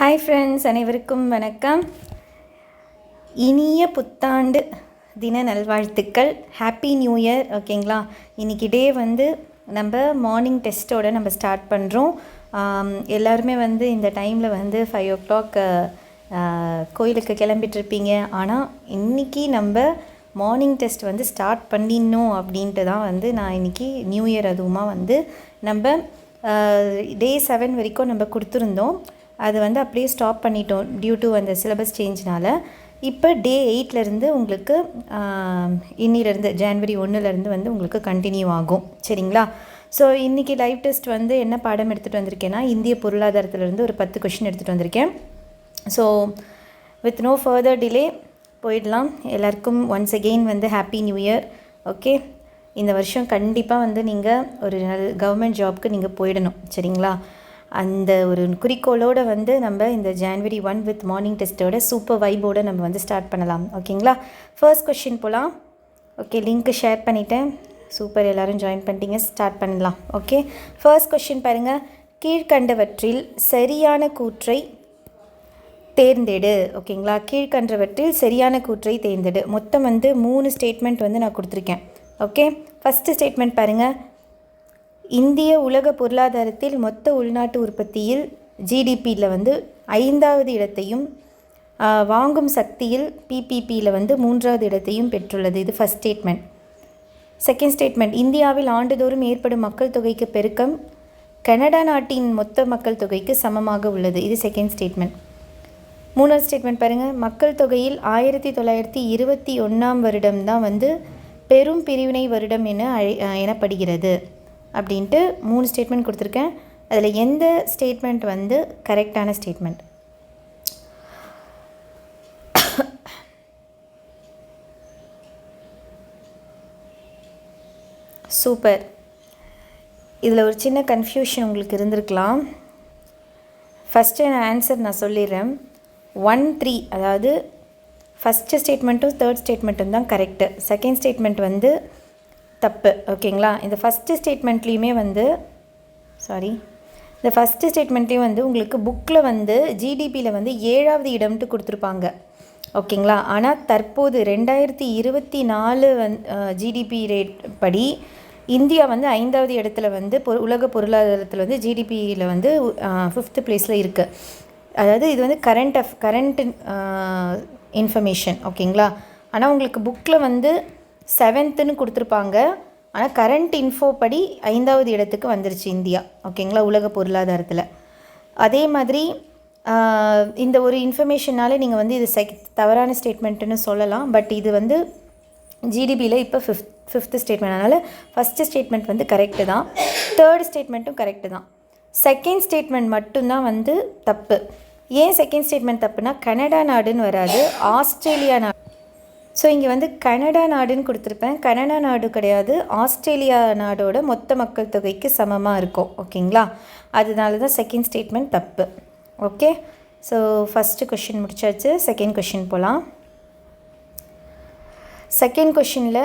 Hi friends அனைவருக்கும் வணக்கம். இனிய புத்தாண்டு தின நல்வாழ்த்துக்கள். ஹாப்பி நியூ இயர் ஓகேங்களா இன்றைக்கி டே வந்து நம்ம மார்னிங் டெஸ்ட்டோட நம்ம ஸ்டார்ட் பண்ணுறோம் எல்லாருமே வந்து இந்த டைமில் வந்து ஃபைவ் ஓ கிளாக் கோயிலுக்கு கிளம்பிட்டுருப்பீங்க ஆனால் இன்றைக்கி நம்ம மார்னிங் டெஸ்ட் வந்து ஸ்டார்ட் பண்ணிடணும் அப்படின்ட்டு தான் வந்து நான் இன்றைக்கி நியூ இயர் அதுவுமா வந்து நம்ம டே செவன் வரைக்கும் நம்ம கொடுத்துருந்தோம். அது வந்து அப்படியே ஸ்டாப் பண்ணிட்டோம் டியூ டு அந்த சிலபஸ் சேஞ்ச்னால இப்போ டே எயிட்லேருந்து உங்களுக்கு இன்னிலேருந்து ஜான்வரி ஒன்றுலேருந்து வந்து உங்களுக்கு கண்டினியூ ஆகும். சரிங்களா? ஸோ இன்றைக்கி லைவ் டெஸ்ட் வந்து என்ன பாடம் எடுத்துகிட்டு வந்திருக்கேன்னா இந்திய பொருளாதாரத்துலேருந்து ஒரு பத்து கொஷின் எடுத்துகிட்டு வந்திருக்கேன். So with no further delay போயிடலாம். எல்லாருக்கும் ஒன்ஸ் அகெயின் வந்து ஹாப்பி நியூ இயர் ஓகே இந்த வருஷம் கண்டிப்பாக வந்து நீங்கள் ஒரு நல் கவர்மெண்ட் ஜாப்க்கு நீங்கள் போயிடணும். சரிங்களா? அந்த ஒரு குறிக்கோளோடு வந்து நம்ம இந்த ஜான்வரி ஒன் வித் மார்னிங் டெஸ்ட்டோட சூப்பர் வைபோடு நம்ம வந்து ஸ்டார்ட் பண்ணலாம். ஓகேங்களா ஃபர்ஸ்ட் கொஷின் போகலாம் ஓகே லிங்க்கு ஷேர் பண்ணிவிட்டேன் சூப்பர் எல்லோரும் ஜாயின் பண்ணிட்டீங்க ஸ்டார்ட் பண்ணலாம். ஓகே ஃபர்ஸ்ட் கொஷின் பாருங்கள் கீழ்கண்டவற்றில் சரியான கூற்றை தேர்ந்தெடு. ஓகேங்களா கீழ்கண்டவற்றில் சரியான கூற்றை தேர்ந்தெடு. மொத்தம் வந்து மூணு ஸ்டேட்மெண்ட் வந்து நான் கொடுத்துருக்கேன். ஓகே ஃபஸ்ட்டு ஸ்டேட்மெண்ட் பாருங்கள் இந்திய உலக பொருளாதாரத்தில் மொத்த உள்நாட்டு உற்பத்தியில் ஜிடிபியில் வந்து ஐந்தாவது இடத்தையும் வாங்கும் சக்தியில் பிபிபியில் வந்து மூன்றாவது இடத்தையும் பெற்றுள்ளது. இது ஃபஸ்ட் ஸ்டேட்மெண்ட் செகண்ட் ஸ்டேட்மெண்ட் இந்தியாவில் ஆண்டுதோறும் ஏற்படும் மக்கள் தொகைக்கு பெருக்கம் கனடா நாட்டின் மொத்த மக்கள் தொகைக்கு சமமாக உள்ளது. இது செகண்ட் ஸ்டேட்மெண்ட் மூணாவது ஸ்டேட்மெண்ட் பாருங்கள் மக்கள் தொகையில் ஆயிரத்தி தொள்ளாயிரத்தி இருபத்தி ஒன்றாம் வருடம் தான் வந்து பெரும் பிரிவினை வருடம் என அழை எனப்படுகிறது. அப்படின்ட்டு மூணு ஸ்டேட்மெண்ட் கொடுத்துருக்கேன். அதில் எந்த ஸ்டேட்மெண்ட் வந்து கரெக்டான ஸ்டேட்மெண்ட் சூப்பர் இதில் ஒரு சின்ன கன்ஃபியூஷன் உங்களுக்கு இருந்திருக்கலாம். ஃபஸ்ட்டு நான் ஆன்சர் நான் சொல்லிடுறேன். ஒன் த்ரீ அதாவது ஃபஸ்ட்டு ஸ்டேட்மெண்ட்டும் தேர்ட் ஸ்டேட்மெண்ட்டும் தான் கரெக்டு செகண்ட் ஸ்டேட்மெண்ட் வந்து தப்பு ஓகேங்களா இந்த ஃபஸ்ட்டு ஸ்டேட்மெண்ட்லேயுமே வந்து சாரி இந்த ஃபஸ்ட்டு ஸ்டேட்மெண்ட்லேயும் வந்து உங்களுக்கு புக்கில் வந்து ஜிடிபியில் வந்து ஏழாவது இடம்ட்டு கொடுத்துருப்பாங்க ஓகேங்களா ஆனால் தற்போது ரெண்டாயிரத்தி இருபத்தி நாலு வந் ஜிடிபி ரேட் படி இந்தியா வந்து ஐந்தாவது இடத்துல வந்து பொ உலக பொருளாதாரத்தில் வந்து ஜிடிபியில் வந்து ஃபிஃப்த்து ப்ளேஸில் இருக்குது அதாவது இது வந்து கரண்ட் அஃப் கரண்ட் இன்ஃபர்மேஷன் ஓகேங்களா ஆனால் உங்களுக்கு புக்கில் வந்து செவன்த்துன்னு கொடுத்துருப்பாங்க. ஆனால் கரண்ட் இன்ஃபோ படி ஐந்தாவது இடத்துக்கு வந்துருச்சு இந்தியா. ஓகேங்களா உலக பொருளாதாரத்தில். அதே மாதிரி இந்த ஒரு இன்ஃபர்மேஷனாலே நீங்கள் வந்து இது செக் தவறான ஸ்டேட்மெண்ட்டுன்னு சொல்லலாம். பட் இது வந்து ஜிடிபியில் இப்போ ஃபிஃப்த் ஃபிஃப்த்து ஸ்டேட்மெண்ட் அதனால் ஃபஸ்ட்டு ஸ்டேட்மெண்ட் வந்து கரெக்டு தான். தேர்ட் ஸ்டேட்மெண்ட்டும் கரெக்டு தான். செகண்ட் ஸ்டேட்மெண்ட் மட்டும்தான் வந்து தப்பு. ஏன் செகண்ட் ஸ்டேட்மெண்ட் தப்புனா கனடா நாடுன்னு வராது ஆஸ்திரேலியா நாடு ஸோ இங்கே வந்து கனடா நாடுன்னு கொடுத்துருப்பேன். கனடா நாடு கிடையாது. ஆஸ்திரேலியா நாடோட மொத்த மக்கள் தொகைக்கு சமமாக இருக்கும். ஓகேங்களா? அதனால தான் செகண்ட் ஸ்டேட்மெண்ட் தப்பு. ஓகே ஸோ ஃபஸ்ட்டு கொஷின் முடிச்சாச்சு. செகண்ட் கொஷின் போகலாம் செகண்ட் கொஷினில்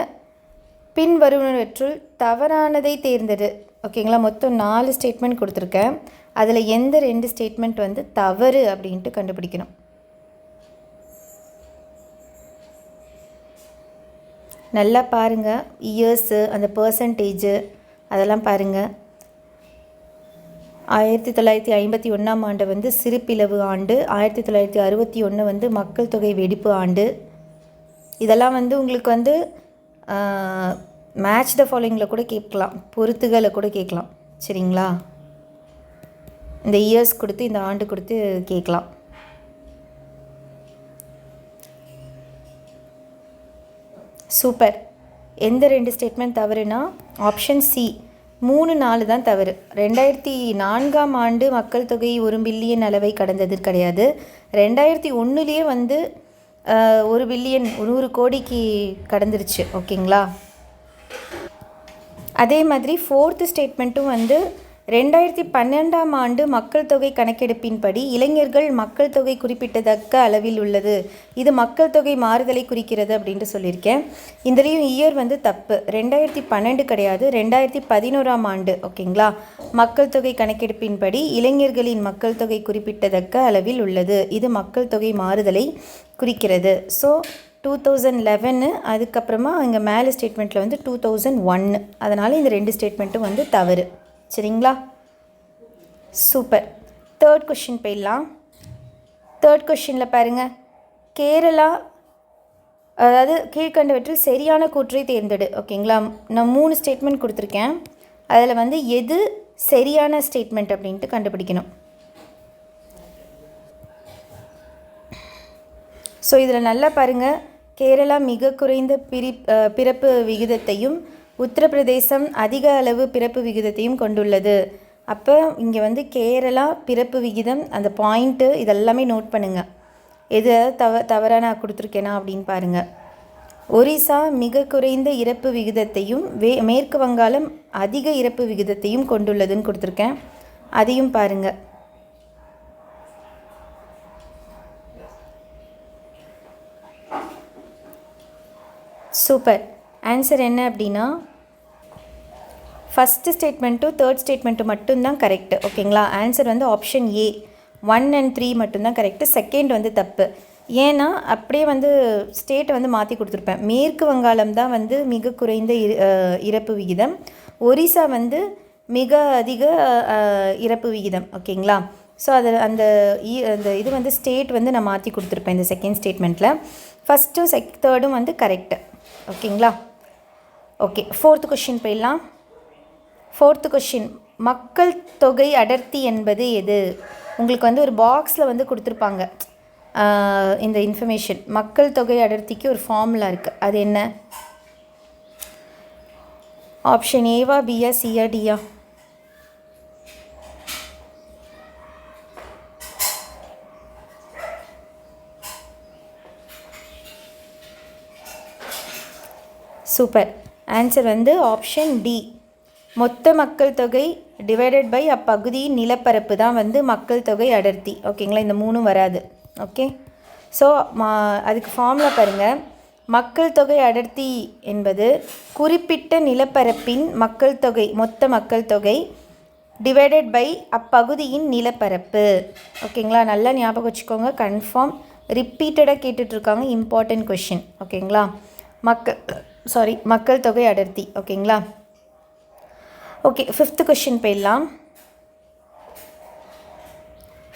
பின் வருவனவற்றுள் தவறானதை தேர்ந்தெடு. ஓகேங்களா? மொத்தம் நாலு ஸ்டேட்மெண்ட் கொடுத்துருக்கேன். அதில் எந்த ரெண்டு ஸ்டேட்மெண்ட் வந்து தவறு அப்படின்ட்டு கண்டுபிடிக்கணும். நல்லா பாருங்கள் இயர்ஸு அந்த பர்சன்டேஜு அதெல்லாம் பாருங்கள் ஆயிரத்தி தொள்ளாயிரத்தி ஐம்பத்தி ஒன்றாம் ஆண்டு வந்து சிறுபிளவு ஆண்டு ஆயிரத்தி தொள்ளாயிரத்தி அறுபத்தி ஒன்று வந்து மக்கள் தொகை வெடிப்பு ஆண்டு. இதெல்லாம் வந்து உங்களுக்கு வந்து மேட்ச் த ஃபாலோயிங்கில் கூட கேட்கலாம். பொருத்துகளை கூட கேட்கலாம். சரிங்களா? இந்த இயர்ஸ் கொடுத்து இந்த ஆண்டு கொடுத்து கேட்கலாம். சூப்பர் எந்த ரெண்டு ஸ்டேட்மெண்ட் தவறுனா ஆப்ஷன் சி மூணு நாலு தான் தவறு. ரெண்டாயிரத்தி நான்காம் ஆண்டு மக்கள் தொகை ஒரு பில்லியன் அளவை கடந்தது கிடையாது. ரெண்டாயிரத்தி ஒன்றுலேயே வந்து ஒரு பில்லியன் நூறு கோடிக்கு கடந்துருச்சு. ஓகேங்களா அதே மாதிரி ஃபோர்த்து ஸ்டேட்மெண்ட்டும் வந்து ரெண்டாயிரத்தி பன்னெண்டாம் ஆண்டு மக்கள் தொகை கணக்கெடுப்பின்படி இளைஞர்கள் மக்கள் தொகை குறிப்பிட்டத்தக்க அளவில் உள்ளது. இது மக்கள் தொகை மாறுதலை குறிக்கிறது அப்படின்ட்டு சொல்லியிருக்கேன். இதுலேயும் இயர் வந்து தப்பு. ரெண்டாயிரத்தி பன்னெண்டு கிடையாது. ரெண்டாயிரத்தி பதினோராம் ஆண்டு ஓகேங்களா? மக்கள் தொகை கணக்கெடுப்பின்படி இளைஞர்களின் மக்கள் தொகை குறிப்பிட்டத்தக்க அளவில் உள்ளது. இது மக்கள் தொகை மாறுதலை குறிக்கிறது. ஸோ டூ தௌசண்ட் லெவனு அதுக்கப்புறமா இங்கே மேலே ஸ்டேட்மெண்ட்டில் வந்து டூ தௌசண்ட் ஒன்று அதனால் இந்த ரெண்டு ஸ்டேட்மெண்ட்டும் வந்து தவறு. சரிங்களா? சூப்பர். தேர்ட் கொஷின் போயிடலாம். தேர்ட் கொஷினில் பாருங்கள் கேரளா அதாவது கீழ்கண்டவற்றில் சரியான கூற்றை தேர்ந்தெடு. ஓகேங்களா? நான் மூணு ஸ்டேட்மெண்ட் கொடுத்துருக்கேன். அதில் வந்து எது சரியான ஸ்டேட்மெண்ட் அப்படின்ட்டு கண்டுபிடிக்கணும். ஸோ இதில் நல்லா பாருங்கள் கேரளா மிக குறைந்த பிரி பிறப்பு விகிதத்தையும் உத்தரப்பிரதேசம் அதிக அளவு பிறப்பு விகிதத்தையும் கொண்டுள்ளது. அப்போ இங்கே வந்து கேரளா பிறப்பு விகிதம் அந்த பாயிண்ட்டு இதெல்லாமே நோட் பண்ணுங்கள் எது தவ தவறாக நான் கொடுத்துருக்கேனா அப்படின்னு பாருங்கள் ஒரிசா மிக குறைந்த இறப்பு விகிதத்தையும் வே மேற்கு வங்காளம் அதிக இறப்பு விகிதத்தையும் கொண்டுள்ளதுன்னு கொடுத்துருக்கேன். அதையும் பாருங்கள் சூப்பர். ஆன்சர் என்ன அப்படின்னா ஃபஸ்ட்டு ஸ்டேட்மெண்ட்டும் தேர்ட் ஸ்டேட்மெண்ட்டும் மட்டும்தான் கரெக்டு ஓகேங்களா ஆன்சர் வந்து option A one and three மட்டும்தான் கரெக்டு செகண்ட் வந்து தப்பு. ஏன்னா அப்படியே வந்து ஸ்டேட்டை வந்து மாற்றி கொடுத்துருப்பேன். மேற்கு வங்காளம் தான் வந்து மிக குறைந்த இறப்பு விகிதம். ஒரிசா வந்து மிக அதிக இறப்பு விகிதம். ஓகேங்களா ஸோ அது அந்த இ- அந்த இது வந்து ஸ்டேட் வந்து நான் மாற்றி கொடுத்துருப்பேன் இந்த செகண்ட் ஸ்டேட்மெண்ட்டில் ஃபஸ்ட்டும் செக் தேர்டும் வந்து கரெக்டு ஓகேங்களா ஓகே ஃபோர்த்து கொஷின் போயிடலாம். ஃபோர்த்து கொஷின் மக்கள் தொகை அடர்த்தி என்பது எது? உங்களுக்கு வந்து ஒரு பாக்ஸில் வந்து கொடுத்துருப்பாங்க. இந்த இன்ஃபர்மேஷன் மக்கள் தொகை அடர்த்திக்கு ஒரு ஃபார்முலா இருக்குது அது என்ன? ஆப்ஷன் ஏவா பியா சியா டியா சூப்பர் ஆன்சர் வந்து ஆப்ஷன் டி மொத்த மக்கள் தொகை டிவைடட் பை அப்பகுதியின் நிலப்பரப்பு தான் வந்து மக்கள் தொகை அடர்த்தி. ஓகேங்களா இந்த மூணும் வராது. ஓகே ஸோ அதுக்கு ஃபார்முலா பாருங்கள் மக்கள் தொகை அடர்த்தி என்பது குறிப்பிட்ட நிலப்பரப்பின் மக்கள் தொகை மொத்த மக்கள் தொகை டிவைடட் பை அப்பகுதியின் நிலப்பரப்பு. ஓகேங்களா நல்லா ஞாபகம் வச்சுக்கோங்க. கன்ஃபார்ம் ரிப்பீட்டடாக கேட்டுட்ருக்காங்க இம்பார்ட்டன்ட் கொஷின் ஓகேங்களா மக்கள் சாரி மக்கள் தொகை அடர்த்தி ஓகேங்களா? ஓகே ஃபிஃப்த்து கொஷின் போயிடலாம்.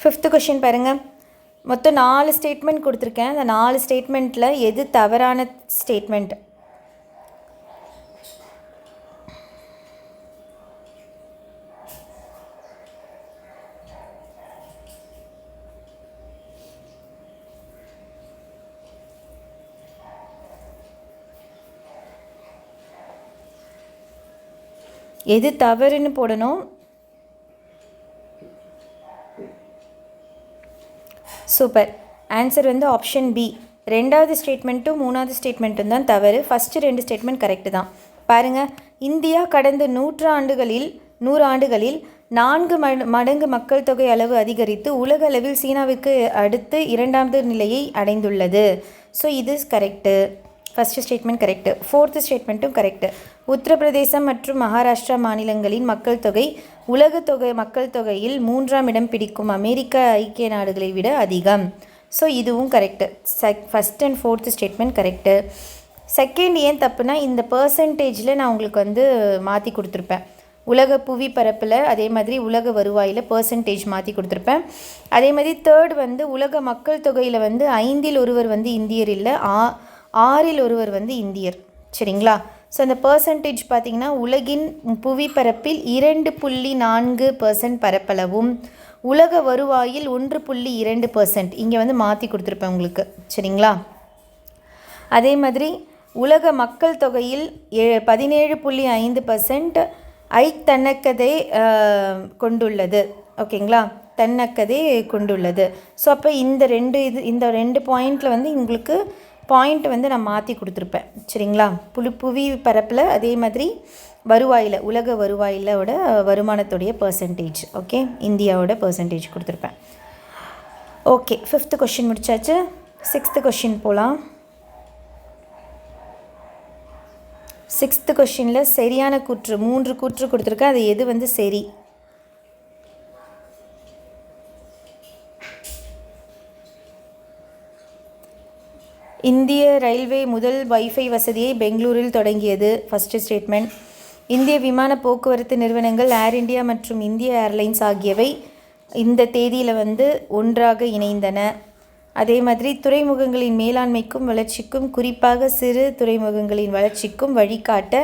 ஃபிஃப்த்து கொஷின் பாருங்கள் மொத்தம் நாலு ஸ்டேட்மெண்ட் கொடுத்துருக்கேன். அந்த நாலு ஸ்டேட்மெண்ட்டில் எது தவறான ஸ்டேட்மெண்ட் எது தவறுன்னு போடணும்? சூப்பர் ஆன்சர் வந்து ஆப்ஷன் பி ரெண்டாவது ஸ்டேட்மெண்ட்டும் மூணாவது ஸ்டேட்மெண்ட்டும் தான் தவறு. ஃபஸ்ட்டு ரெண்டு ஸ்டேட்மெண்ட் கரெக்டு தான். பாருங்கள் இந்தியா கடந்த நூற்றாண்டுகளில் நூறு ஆண்டுகளில் நான்கு மடங்கு மக்கள் தொகை அளவு அதிகரித்து உலக அளவில் சீனாவுக்கு அடுத்து இரண்டாவது நிலையை அடைந்துள்ளது. ஸோ இது correct first statement correct fourth ஸ்டேட்மெண்ட்டும் correct உத்தரப்பிரதேசம் மற்றும் மகாராஷ்டிரா மாநிலங்களின் மக்கள் தொகை உலக தொகை மக்கள் தொகையில் மூன்றாம் இடம் பிடிக்கும் அமெரிக்க ஐக்கிய நாடுகளை விட அதிகம். ஸோ இதுவும் correct check first and fourth statement correct second ஏன் தப்புனா இந்த பர்சன்டேஜில் நான் உங்களுக்கு வந்து மாற்றி கொடுத்துருப்பேன். உலக புவி பரப்பில் அதே மாதிரி உலக வருவாயில் பர்சன்டேஜ் மாற்றி கொடுத்துருப்பேன். அதே மாதிரி தேர்ட் வந்து உலக மக்கள் தொகையில் வந்து ஐந்தில் ஒருவர் வந்து இந்தியர் இல்லை ஆ ஆறில் ஒருவர் வந்து இந்தியர். சரிங்களா? ஸோ அந்த பர்சன்டேஜ் பார்த்திங்கன்னா உலகின் புவி பரப்பில் இரண்டு புள்ளி நான்கு பர்சன்ட் பரப்பளவும் உலக வருவாயில் ஒன்று புள்ளி இரண்டு பர்சன்ட் இங்கே வந்து மாற்றி கொடுத்துருப்பேன் உங்களுக்கு. சரிங்களா? அதே மாதிரி உலக மக்கள் தொகையில் ஏ பதினேழு புள்ளி ஐந்து பர்சன்ட் ஐ தன்னக்கதை கொண்டுள்ளது. ஓகேங்களா? தன்னக்கதை கொண்டுள்ளது. ஸோ அப்போ இந்த ரெண்டு இது இந்த ரெண்டு பாயிண்டில் வந்து உங்களுக்கு பாயிண்ட் வந்து நான் மாற்றி கொடுத்துருப்பேன். சரிங்களா? புலி புவி பரப்பில் அதே மாதிரி வருவாயில் உலக வருவாயிலோட வருமானத்துடைய பர்சன்டேஜ் ஓகே இந்தியாவோட பர்சன்டேஜ் கொடுத்துருப்பேன். ஓகே ஃபிஃப்த்து கொஷின் முடிச்சாச்சு. சிக்ஸ்த்து கொஷின் போகலாம் சிக்ஸ்த்து கொஷினில் சரியான கூற்று மூன்று கூற்று கொடுத்துருக்கேன். அது எது வந்து சரி? இந்திய ரயில்வே முதல் வைஃபை வசதியை பெங்களூரில் தொடங்கியது. ஃபஸ்ட்டு ஸ்டேட்மெண்ட் இந்திய விமான போக்குவரத்து நிறுவனங்கள் ஏர் இந்தியா மற்றும் இந்திய ஏர்லைன்ஸ் ஆகியவை இந்த தேதியில் வந்து ஒன்றாக இணைந்தன. அதே மாதிரி துறைமுகங்களின் மேலாண்மைக்கும் வளர்ச்சிக்கும் குறிப்பாக சிறு துறைமுகங்களின் வளர்ச்சிக்கும் வழிகாட்ட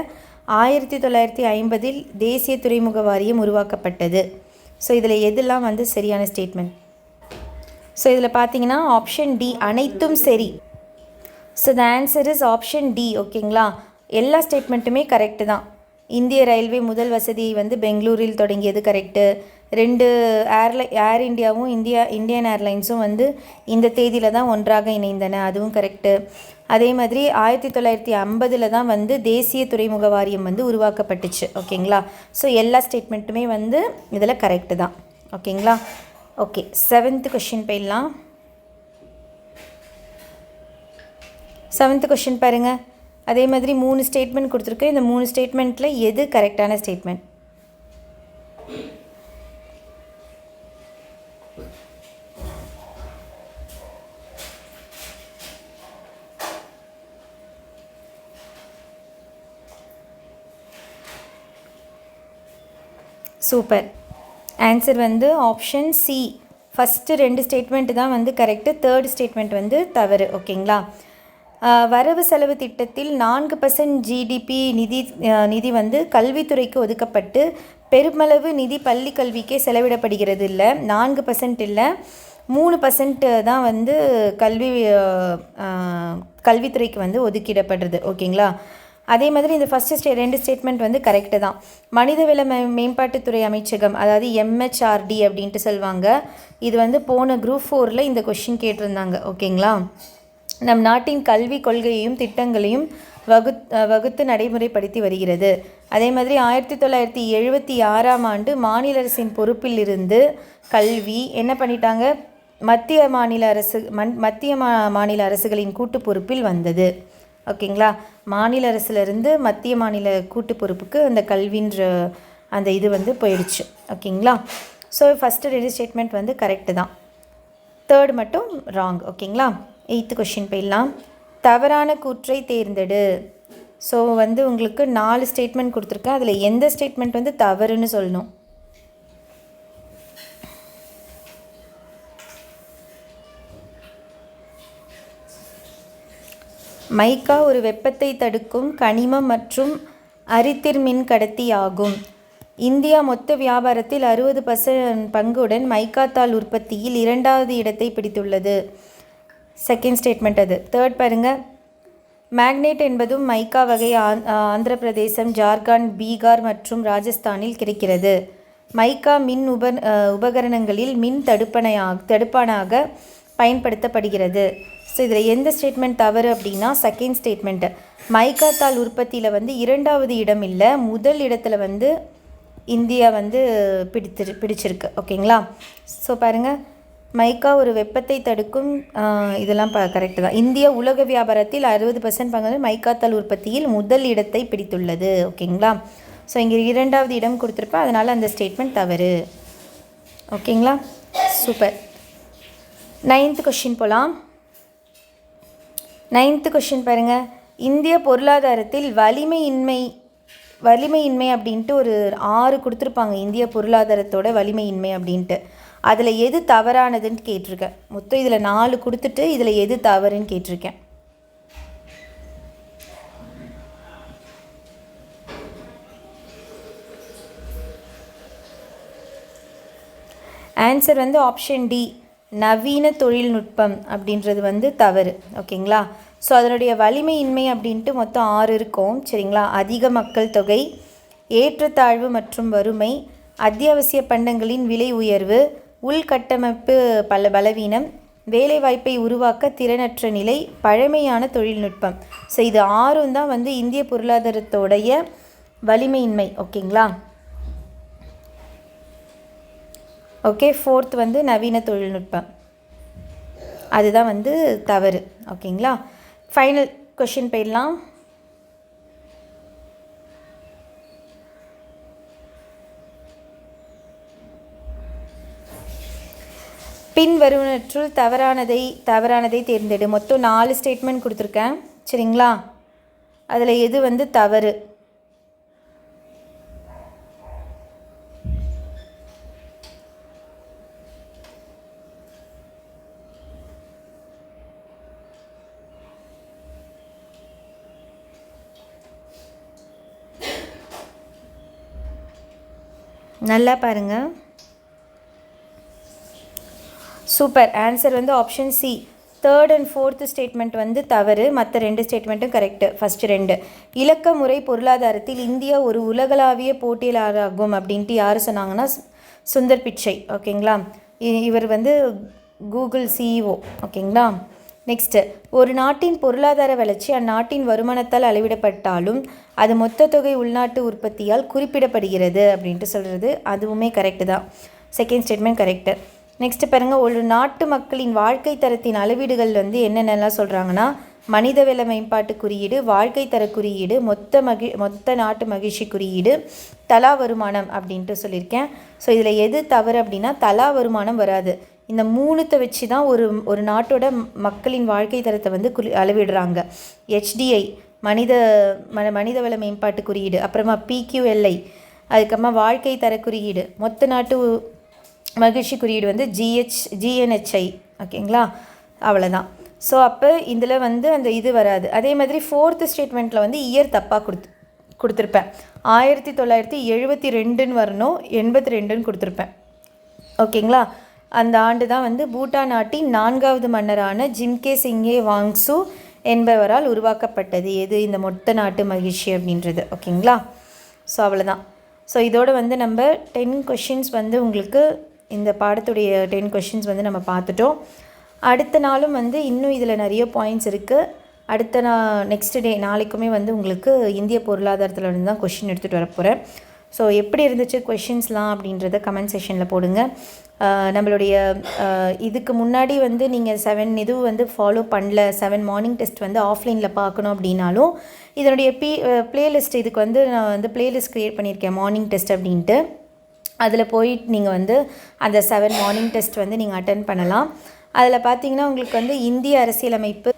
ஆயிரத்தி தொள்ளாயிரத்தி ஐம்பதில் தேசிய துறைமுக வாரியம் உருவாக்கப்பட்டது. ஸோ இதில் எதெல்லாம் வந்து சரியான ஸ்டேட்மெண்ட் ஸோ இதில் பார்த்தீங்கன்னா ஆப்ஷன் டி அனைத்தும் சரி. So the answer is option D ஓகேங்களா எல்லா ஸ்டேட்மெண்ட்டுமே கரெக்டு தான். இந்திய ரயில்வே முதல் வசதியை வந்து பெங்களூரில் தொடங்கியது கரெக்டு ரெண்டு ஏர்லை ஏர் இந்தியாவும் இந்தியா இந்தியன் ஏர்லைன்ஸும் வந்து இந்த தேதியில் தான் ஒன்றாக இணைந்தன அதுவும் கரெக்டு அதே மாதிரி ஆயிரத்தி தொள்ளாயிரத்தி ஐம்பதில் தான் வந்து தேசிய துறைமுக வாரியம் வந்து உருவாக்கப்பட்டுச்சு ஓகேங்களா ஸோ எல்லா ஸ்டேட்மெண்ட்டுமே வந்து இதில் கரெக்டு தான் ஓகேங்களா ஓகே செவன்த்து கொஷின் போயிடலாம். செவன்த்து கொஷின் பாருங்கள் அதே மாதிரி மூணு ஸ்டேட்மெண்ட் கொடுத்துருக்கு. இந்த மூணு ஸ்டேட்மெண்ட்டில் எது கரெக்டான ஸ்டேட்மெண்ட் சூப்பர் ஆன்சர் வந்து ஆப்ஷன் சி ஃபஸ்ட்டு ரெண்டு ஸ்டேட்மெண்ட்டு தான் வந்து கரெக்டு தேர்ட் ஸ்டேட்மெண்ட் வந்து தவறு. ஓகேங்களா வரவு செலவு திட்டத்தில் நான்கு பர்சன்ட் ஜிடிபி நிதி நிதி வந்து கல்வித்துறைக்கு ஒதுக்கப்பட்டு பெருமளவு நிதி பள்ளி கல்விக்கே செலவிடப்படுகிறது இல்லை. நான்கு பர்சன்ட் இல்லை. மூணு பர்சன்ட் தான் வந்து கல்வி கல்வித்துறைக்கு வந்து ஒதுக்கிடப்படுறது. ஓகேங்களா? அதே மாதிரி இந்த ஃபஸ்ட்டு ஸ்டே ரெண்டு ஸ்டேட்மெண்ட் வந்து கரெக்டு தான். மனிதவள மே மேம்பாட்டுத்துறை அமைச்சகம் அதாவது எம்ஹெச்ஆர்டி அப்படின்ட்டு சொல்லுவாங்க இது வந்து போன குரூப் ஃபோரில் இந்த கொஷின் கேட்டிருந்தாங்க. ஓகேங்களா? நம் நாட்டின் கல்வி கொள்கையையும் திட்டங்களையும் வகுத் வகுத்து நடைமுறைப்படுத்தி வருகிறது. அதே மாதிரி ஆயிரத்தி தொள்ளாயிரத்தி எழுபத்தி ஆறாம் ஆண்டு மாநில அரசின் பொறுப்பில் இருந்து கல்வி என்ன பண்ணிட்டாங்க? மத்திய மாநில அரசு மண் மத்திய மா மாநில அரசுகளின் கூட்டு பொறுப்பில் வந்தது. ஓகேங்களா? மாநில அரசுலேருந்து மத்திய மாநில கூட்டு பொறுப்புக்கு அந்த கல்வின்ற அந்த இது வந்து போயிடுச்சு. ஓகேங்களா? ஸோ ஃபஸ்ட்டு ரெண்டு ஸ்டேட்மெண்ட் வந்து கரெக்டு தான். தேர்ட் மட்டும் ராங் ஓகேங்களா? எயித்து கொஷின் போயிடலாம் தவறான கூற்றை தேர்ந்தெடு. ஸோ வந்து உங்களுக்கு நாலு ஸ்டேட்மெண்ட் கொடுத்துருக்கேன். அதில் எந்த ஸ்டேட்மெண்ட் வந்து தவறுன்னு சொல்லணும். மைக்கா ஒரு வெப்பத்தை தடுக்கும் கனிமம் மற்றும் அரித்திர் மின் கடத்தி ஆகும். இந்தியா மொத்த வியாபாரத்தில் அறுபது பர்சன்ட் பங்குடன் மைக்கா தாள் உற்பத்தியில் இரண்டாவது இடத்தை பிடித்துள்ளது. செகண்ட் ஸ்டேட்மெண்ட் அது. தேர்ட் பாருங்கள் மேக்னேட் என்பதும் மைக்கா வகை ஆந் ஆந்திர பிரதேசம் ஜார்க்கண்ட் பீகார் மற்றும் ராஜஸ்தானில் கிடைக்கிறது. மைக்கா மின் உப உபகரணங்களில் மின் தடுப்பணையாக தடுப்பானாக பயன்படுத்தப்படுகிறது. ஸோ இதில் எந்த ஸ்டேட்மெண்ட் தவறு அப்படின்னா செகண்ட் ஸ்டேட்மெண்ட்டு மைக்கா தாள் உற்பத்தியில் வந்து இரண்டாவது இடம் இல்லை. முதல் இடத்துல வந்து இந்தியா வந்து பிடித்து பிடிச்சிருக்கு. ஓகேங்களா ஸோ பாருங்கள் மைக்கா ஒரு வெப்பத்தை தடுக்கும் இதெல்லாம் ப கரெக்டு தான். இந்திய உலக வியாபாரத்தில் அறுபது பர்சன்ட் பங்கு மைக்காத்தாள் உற்பத்தியில் முதல் இடத்தை பிடித்துள்ளது. ஓகேங்களா ஸோ இங்கே இரண்டாவது இடம் கொடுத்துருப்பேன் அதனால் அந்த ஸ்டேட்மெண்ட் தவறு. ஓகேங்களா சூப்பர் நைன்த்து கொஷின் போகலாம் நைன்த்து கொஷின் பாருங்கள் இந்திய பொருளாதாரத்தில் வலிமையின்மை வலிமையின்மை அப்படின்ட்டு ஒரு ஆறு கொடுத்துருப்பாங்க. இந்திய பொருளாதாரத்தோட வலிமையின்மை அப்படின்ட்டு. அதில் எது தவறானதுன்னு கேட்டிருக்கேன். மொத்தம் இதில் நாலு கொடுத்துட்டு இதில் எது தவறுன்னு கேட்டிருக்கேன். ஆன்சர் வந்து ஆப்ஷன் டி நவீன தொழில்நுட்பம் அப்படின்றது வந்து தவறு. ஓகேங்களா? ஸோ அதனுடைய வலிமையின்மை அப்படின்ட்டு மொத்தம் ஆறு இருக்கும். சரிங்களா? அதிக மக்கள் தொகை ஏற்றத்தாழ்வு மற்றும் வறுமை அத்தியாவசிய பண்டங்களின் விலை உயர்வு உள்கட்டமைப்பு பல பலவீனம் வேலைவாய்ப்பை உருவாக்க திறனற்ற நிலை பழமையான தொழில்நுட்பம். ஸோ இது ஆறும் தான் வந்து இந்திய பொருளாதாரத்தோடைய வலிமையின்மை ஓகேங்களா ஓகே ஃபோர்த் வந்து நவீன தொழில்நுட்பம். அதுதான் வந்து தவறு ஓகேங்களா ஃபைனல் கொஷின் போயிடலாம். பின்வருவனற்றுள் தவறானதை தவறானதை தேர்ந்தெடு. மொத்தம் நாலு ஸ்டேட்மெண்ட் கொடுத்துருக்கேன். சரிங்களா? அதில் எது வந்து தவறு? நல்லா பாருங்கள் சூப்பர் ஆன்சர் வந்து option C third and fourth statement வந்து தவறு. மற்ற ரெண்டு ஸ்டேட்மெண்ட்டும் கரெக்டு ஃபஸ்ட்டு ரெண்டு. இலக்க முறை பொருளாதாரத்தில் இந்தியா ஒரு உலகளாவிய போட்டியாளராகும் அப்படின்ட்டு யார் சொன்னாங்கன்னா சுந்தர் பிச்சை. ஓகேங்களா இவர் வந்து கூகுள் சிஇஓ ஓகேங்களா நெக்ஸ்ட்டு ஒரு நாட்டின் பொருளாதார வளர்ச்சி அந்நாட்டின் வருமானத்தால் அளவிடப்பட்டாலும் அது மொத்த தொகை உள்நாட்டு உற்பத்தியால் குறிப்பிடப்படுகிறது அப்படின்ட்டு சொல்கிறது அதுவுமே கரெக்டு தான். செகண்ட் ஸ்டேட்மெண்ட் கரெக்டு நெக்ஸ்ட்டு பாருங்கள் ஒரு நாட்டு மக்களின் வாழ்க்கை தரத்தின் அளவீடுகள் வந்து என்னென்னலாம் சொல்கிறாங்கன்னா மனித வள மேம்பாட்டு குறியீடு வாழ்க்கை தர குறியீடு மொத்த மகி மொத்த நாட்டு மகிழ்ச்சி குறியீடு தலா வருமானம் அப்படின்ட்டு சொல்லியிருக்கேன். ஸோ இதில் எது தவறு அப்படின்னா தலா வருமானம் வராது. இந்த மூணுத்தை வச்சு தான் ஒரு ஒரு நாட்டோட மக்களின் வாழ்க்கை தரத்தை வந்து குறி அளவிடுறாங்க. ஹெச்டிஐ மனித ம மனித வள மேம்பாட்டு குறியீடு அப்புறமா பிக்யூஎல்ஐ அதுக்கப்புறமா வாழ்க்கை தர குறியீடு மொத்த நாட்டு மகிழ்ச்சி குறியீடு வந்து ஜிஹெச் ஜிஎன்ஹெச்ஐ ஓகேங்களா அவ்வளோதான் ஸோ அப்போ இதில் வந்து அந்த இது வராது. அதே மாதிரி ஃபோர்த்து ஸ்டேட்மெண்ட்டில் வந்து இயர் தப்பாக கொடுத்து கொடுத்துருப்பேன். ஆயிரத்தி தொள்ளாயிரத்தி எழுபத்தி ரெண்டுன்னு வரணும் எண்பத்தி ரெண்டுன்னு கொடுத்துருப்பேன். ஓகேங்களா அந்த ஆண்டு தான் வந்து பூட்டான் நாட்டின் நான்காவது மன்னரான ஜிம்கே சிங்கே வாங்ஸு என்பவரால் உருவாக்கப்பட்டது. எது? இந்த மொத்த நாட்டு மகிழ்ச்சி அப்படின்றது. ஓகேங்களா ஸோ அவ்வளோதான் ஸோ இதோடு வந்து நம்ம டென் கொஷின்ஸ் வந்து உங்களுக்கு இந்த பாடத்துடைய டென் கொஷின்ஸ் வந்து நம்ம பார்த்துட்டோம். அடுத்த நாளும் வந்து இன்னும் இதில் நிறைய பாயிண்ட்ஸ் இருக்குது அடுத்த நான் நெக்ஸ்ட் டே நாளைக்குமே வந்து உங்களுக்கு இந்திய பொருளாதாரத்தில் இருந்து தான் கொஷின் எடுத்துகிட்டு வரப்போகிறேன் ஸோ எப்படி இருந்துச்சு கொஷின்ஸ்லாம் அப்படின்றத கமெண்ட் செஷனில் போடுங்க. நம்மளுடைய இதுக்கு முன்னாடி வந்து நீங்கள் செவன் இது வந்து ஃபாலோ பண்ணல செவன் மார்னிங் டெஸ்ட் வந்து ஆஃப்லைனில் பார்க்கணும் அப்படின்னாலும் இதனுடைய பி ப்ளேலிஸ்ட் இதுக்கு வந்து நான் வந்து ப்ளேலிஸ்ட் க்ரியேட் பண்ணியிருக்கேன் மார்னிங் டெஸ்ட் அப்படின்ட்டு. அதில் போயிட்டு நீங்கள் வந்து அந்த செவன் மார்னிங் டெஸ்ட் வந்து நீங்கள் அட்டன் பண்ணலாம். அதில் பார்த்தீங்கன்னா உங்களுக்கு வந்து இந்திய அரசியலமைப்பு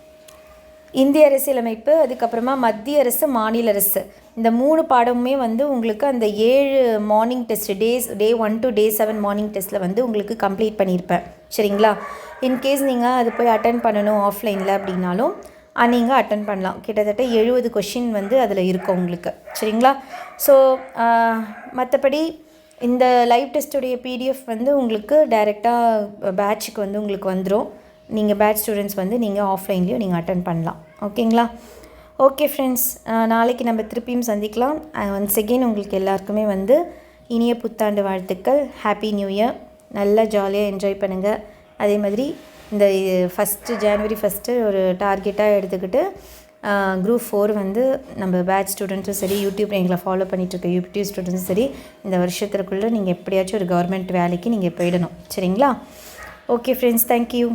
இந்திய அரசியலமைப்பு அதுக்கப்புறமா மத்திய அரசு மாநில அரசு. இந்த மூணு பாடமுமே வந்து உங்களுக்கு அந்த ஏழு morning test days day one to day seven morning டெஸ்ட்டில் வந்து உங்களுக்கு கம்ப்ளீட் பண்ணியிருப்பேன் சரிங்களா? இன்கேஸ் நீங்கள் அது போய் அட்டன் பண்ணணும் ஆஃப்லைனில் அப்படின்னாலும் நீங்கள் அட்டன் பண்ணலாம். கிட்டத்தட்ட எழுபது கொஷின் வந்து அதில் இருக்கும் உங்களுக்கு. சரிங்களா? ஸோ மற்றபடி இந்த லைவ் டெஸ்ட்டுடைய பிடிஎஃப் வந்து உங்களுக்கு டைரெக்டாக பேட்சுக்கு வந்து உங்களுக்கு வந்துடும் நீங்கள் பேட்ச் ஸ்டூடெண்ட்ஸ் வந்து நீங்கள் ஆஃப்லைன்லேயும் நீங்கள் அட்டன் பண்ணலாம். ஓகேங்களா? ஓகே ஃப்ரெண்ட்ஸ் நாளைக்கு நம்ம திருப்பியும் சந்திக்கலாம். ஒன்ஸ் அகெயின் உங்களுக்கு எல்லாருக்குமே வந்து இனிய புத்தாண்டு வாழ்த்துக்கள். ஹாப்பி நியூ இயர் நல்லா ஜாலியாக என்ஜாய் பண்ணுங்கள் அதே மாதிரி இந்த ஃபஸ்ட்டு ஜான்வரி ஃபஸ்ட்டு ஒரு டார்கெட்டாக எடுத்துக்கிட்டு குரூப் ஃபோர் வந்து நம்ம பேட்ச் ஸ்டூடெண்ட்ஸும் சரி யூடியூப் எங்களை ஃபாலோ பண்ணிகிட்ருக்க யூடியூப் ஸ்டூடெண்ட்ஸும் சரி இந்த வருஷத்துக்குள்ளே நீங்கள் எப்படியாச்சும் ஒரு கவர்மெண்ட் வேலைக்கு நீங்கள் போயிடணும். சரிங்களா? Okay friends thank you